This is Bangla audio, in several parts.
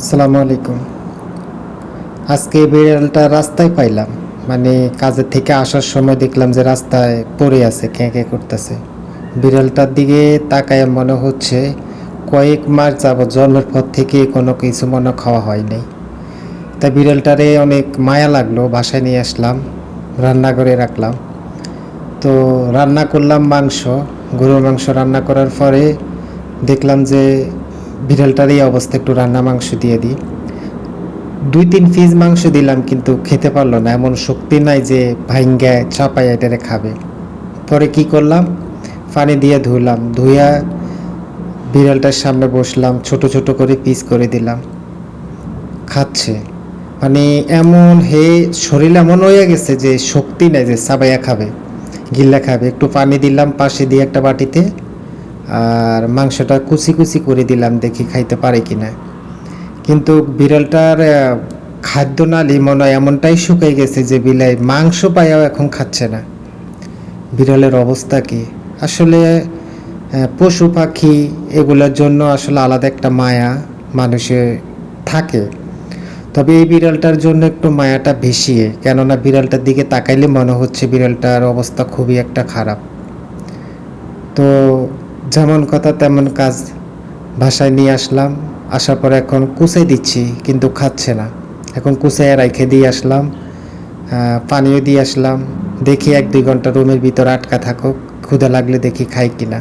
আসসালামু আলাইকুম। আজকে বিড়ালটা রাস্তায় পাইলাম। মানে কাজের থেকে আসার সময় দেখলাম যে রাস্তায় পড়ে আছে ক্যাঁ ক্যাঁ করতেছে। বিড়ালটার দিকে তাকায় মনে হচ্ছে কয়েক মাস যাব জন্মের পর থেকে কোনো কিছু মনে খাওয়া হয়নি তাই বিড়ালটারে অনেক মায়া লাগল, বাসায় নিয়ে আসলাম, রান্না করে রাখলাম। তো রান্না করলাম মাংস, গরুর মাংস রান্না করার পরে দেখলাম যে বিড়ালটার এই অবস্থা, একটু রান্না মাংস দিয়ে দিই। দুই তিন পিস মাংস দিলাম, কিন্তু খেতে পারল না। এমন শক্তি নাই যে ভাইঙ্গা চাপাই এটারে খাবে। পরে কি করলাম? পানি দিয়ে ধুলাম। ধুইয়া বিড়ালটার সামনে বসলাম, ছোট ছোট করে পিস করে দিলাম। খাচ্ছে। মানে এমন হে, শরীর এমন হয়ে গেছে যে শক্তি নাই যে সাবাইয়া খাবে, গিল্লা খাবে। একটু পানি দিলাম, পাশে দিয়ে একটা বাটিতে। আর মাংসটা কুচি কুচি করে দিলাম দেখি খাইতে পারে কি না কিন্তু বিড়ালটার খাদ্য নালি মনে হয় এমনটাই শুকিয়ে গেছে যে বিলাই মাংস পাইয়াও এখন খাচ্ছে না। বিড়ালের অবস্থা কি? আসলে পশু পাখি এগুলোর জন্য আসলে আলাদা একটা মায়া মানুষের থাকে। তবে এই বিড়ালটার জন্য একটু মায়াটা বেশি, কেননা বিড়ালটার দিকে তাকাইলে মনে হচ্ছে বিড়ালটার অবস্থা খুবই একটা খারাপ। তো যেমন কথা, তেমন কাজ ভাষায় নিয়ে আসলাম। আসার পরে এখন কুচে দিচ্ছি, কিন্তু খাচ্ছে না। এখন কুচে রাইখে দিয়ে আসলাম পানিও দিয়ে আসলাম। দেখি এক দুই ঘণ্টা রুমের ভিতর আটকা থাকুক, ক্ষুধা লাগলে দেখি খাই কিনা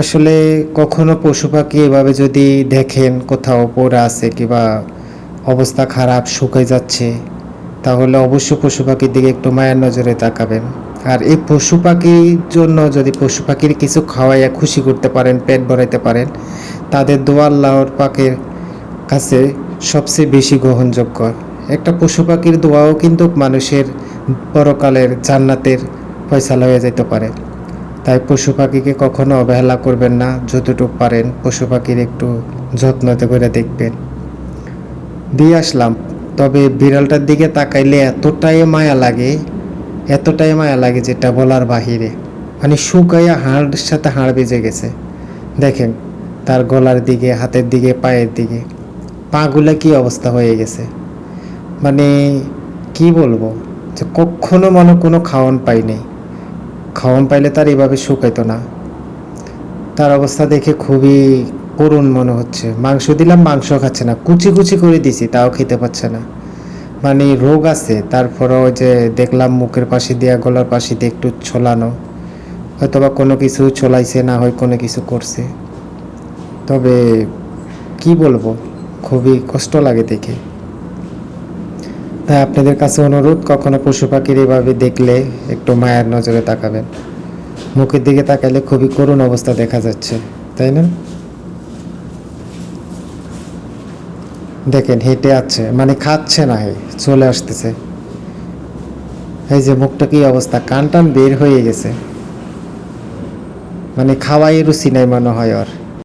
আসলে কখনো পশু পাখি এভাবে যদি দেখেন কোথাও পড়ে আছে কিংবা অবস্থা খারাপ, শুকিয়ে যাচ্ছে, তাহলে অবশ্যই পশু পাখির দিকে একটু মায়ের নজরে তাকাবেন। আর এই পশু পাখির জন্য যদি পশু পাখির কিছু খাওয়াইয়া খুশি করতে পারেন, পেট ভরাইতে পারেন, তাদের দোয়া আল্লাহর পাখির কাছে সবচেয়ে বেশি গ্রহণযোগ্য। একটা পশু পাখির দোয়াও কিন্তু মানুষের পরকালের জান্নাতের ফয়সালা হয়ে যেতে পারে। তাই পশু পাখিকে কখনো অবহেলা করবেন না, যতটুকু পারেন পশু পাখির একটু যত্নতে করে দেখবেন। দিয়ে আসলাম, তবে বিড়ালটার দিকে তাকাইলে এতটাই মায়া লাগে এতটাই মায়া লাগে যেটা বলার বাহিরে। মানে শুকাইয়া হাড়ের সাথে হাড় বেজে গেছে। দেখেন, তার গলার দিকে, হাতের দিকে, পায়ের দিকে। পাগুলা কি অবস্থা হয়ে গেছে। মানে কি বলব, যে কখনো মনে কোনো খাওয়ান পাই নাই। খাওয়ান পাইলে তার এভাবে শুকাইতো না। তার অবস্থা দেখে খুবই করুণ মনে হচ্ছে। মাংস দিলাম, মাংস খাচ্ছে না। কুচি কুচি করে দিছি, তাও খেতে পাচ্ছে না। মানে রোগ আছে তারপরে ওই যে দেখলাম মুখের পাশে দিয়া, গলার পাশে দিয়ে একটু ছোলানো হয়তো বা কোনো কিছু ছোলাইছে না হয় কোনো কিছু করছে। তবে কি বলব, খুবই কষ্ট লাগে দেখে। তাই আপনাদের কাছে অনুরোধ, কখনো পশু পাখির এভাবে দেখলে একটু মায়ের নজরে তাকাবেন। মুখের দিকে তাকালে খুবই করুণ অবস্থা দেখা যাচ্ছে, তাই না? দেখেন, হেঁটে আছে মানে খাচ্ছে না চলে আসতেছে। এই যে মুখটা কি অবস্থা? কান টান বের হয়ে গেছে। মানে খাওয়াই রুচি নাই মনে হয় ওর।